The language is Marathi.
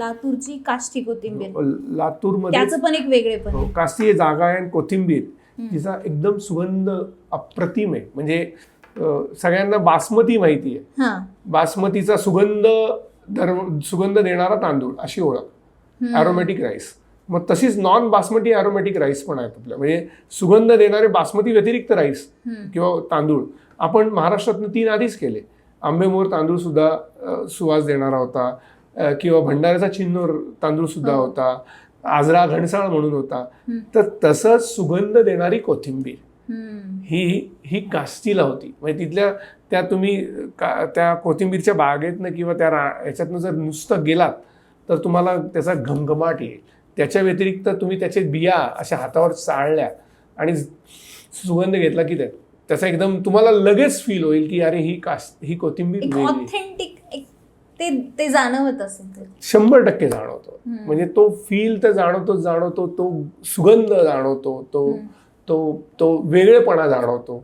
लातूरची काष्टी कोथिंबीर. लातूरमध्ये त्याचं पण एक वेगळे पण हो, काशी ही जागा आहे आणि कोथिंबीर. तिचा एकदम सुगंध अप्रतिम आहे. म्हणजे सगळ्यांना बासमती माहिती आहे. बासमतीचा सुगंध दर सुगंध देणारा तांदूळ अशी ओळख. ॲरोमॅटिक राईस मग तशीच नॉन बासमती ॲरोमॅटिक राईस पण आहेत आपल्या. म्हणजे सुगंध देणारे बासमती व्यतिरिक्त राईस. किंवा तांदूळ. आपण महाराष्ट्रातनं तीन आधीच केले. आंबेमोर तांदूळ सुद्धा सुवास देणारा होता. किंवा भंडाऱ्याचा चिन्नोर तांदूळ सुद्धा हो. होता आजरा घणसाळ म्हणून होता. तर तसंच सुगंध देणारी कोथिंबीर. ही ही कास्तीला होती म्हणजे तिथल्या त्या तुम्ही त्या कोथिंबीरच्या बागेतनं किंवा त्या रा ह्याच्यातनं जर नुसतं गेलात तर तुम्हाला त्याचा घमघमाट येईल त्याच्या व्यतिरिक्त तुम्ही त्याचे बिया अशा हातावर चाळल्या आणि सुगंध घेतला की त्या- त्याचा एकदम तुम्हाला लगेच फील होईल की अरे ही कास ही कोथिंबीर. ऑथेंटिक ते ते जाणवत असेल. शंभर टक्के जाणवतो. म्हणजे तो फील तर जाणवतो जाणवतो तो सुगंध जाणवतो तो. तो तो वेगळेपणा जाणवतो